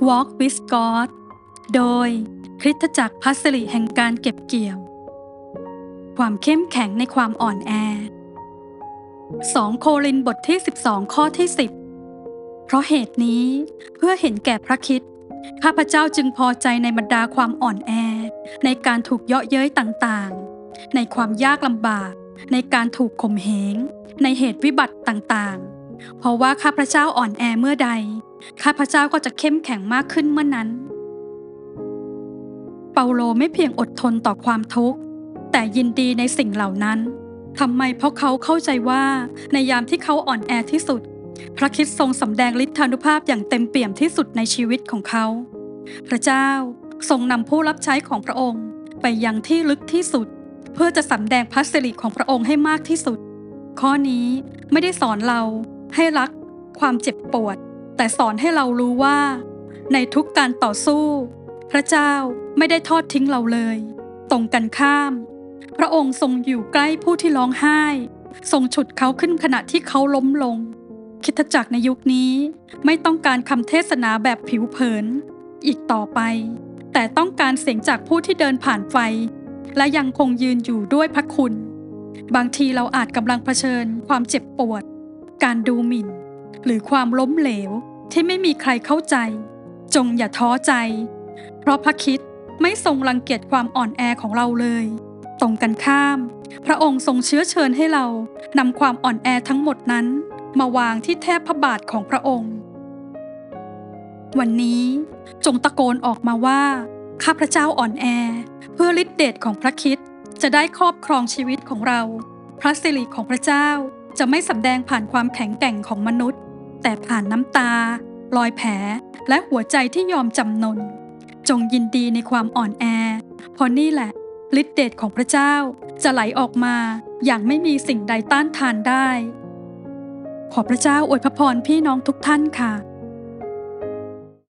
Walk with God โดยคริสตจักรพัสริแห่งการเก็บเกี่ยว ความเข้มแข็งในความอ่อนแอ 2 โครินบทที่ 12 ข้อที่ 10 เพราะเหตุนี้เพื่อเห็นแก่พระคิดข้าพเจ้าจึงพอใจในบรรดาความอ่อนแอ ในการถูกเยาะเย้ยต่างๆ ในความยากลำบาก ในการถูกข่มเหง ในเหตุวิบัติต่างๆ เพราะว่าข้าพเจ้าอ่อนแอเมื่อใด ข้าพเจ้าก็จะเข้มแข็งมากขึ้นเมื่อนั้น เปาโลไม่เพียงอดทนต่อความทุกข์ แต่ยินดีในสิ่งเหล่านั้นทำไมเพราะเขาเข้าใจว่าในยามที่เขาอ่อนแอที่สุด พระคริสต์ทรงสำแดงฤทธานุภาพอย่างเต็มเปี่ยมที่สุดในชีวิตของเขา พระเจ้าทรงนำผู้รับใช้ของพระองค์ ไปยังที่ลึกที่สุด เพื่อจะสำแดงพระสิริของพระองค์ให้มากที่สุด ข้อนี้ไม่ได้สอนเรา ให้รักความเจ็บปวด แต่สอนให้เรารู้ว่า ในทุกการต่อสู้ พระเจ้าไม่ได้ทอดทิ้งเราเลย ตรงกันข้าม พระองค์ทรงอยู่ใกล้ผู้ที่ร้องไห้ ทรงฉุดเขาขึ้นขณะที่เขาล้มลง คิดจักรในยุคนี้ไม่ต้องการคำเทศนาแบบผิวเผิน อีกต่อไป แต่ต้องการเสียงจากผู้ที่เดินผ่านไฟ และยังคงยืนอยู่ด้วยพระคุณ บางทีเราอาจกำลังเผชิญความเจ็บปวด การดูหมิ่น หรือความล้มเหลวที่ไม่มีใครเข้าใจ จงอย่าท้อใจ เพราะพระคิดไม่ทรงรังเกียจความอ่อนแอของเราเลย ตรงกันข้าม พระองค์ทรงเชื้อเชิญให้เรานำความอ่อนแอทั้งหมดนั้น มาวางที่แทบพระบาทของพระองค์ วันนี้จงตะโกนออกมาว่า ข้าพระเจ้าอ่อนแอ เพื่อฤทธิเดชของพระคิดจะได้ครอบครองชีวิตของเรา พระสิริของพระเจ้า จะไม่สำแดงผ่านความแข็งแกร่งของมนุษย์ แต่ผ่านน้ำตา รอยแผล และหัวใจที่ยอมจำนน จงยินดีในความอ่อนแอเพราะนี่แหละฤทธิเดชของพระเจ้าจะไหลออกมา อย่างไม่มีสิ่งใดต้านทานได้ ขอพระเจ้าอวยพระพรพี่น้องทุกท่านค่ะ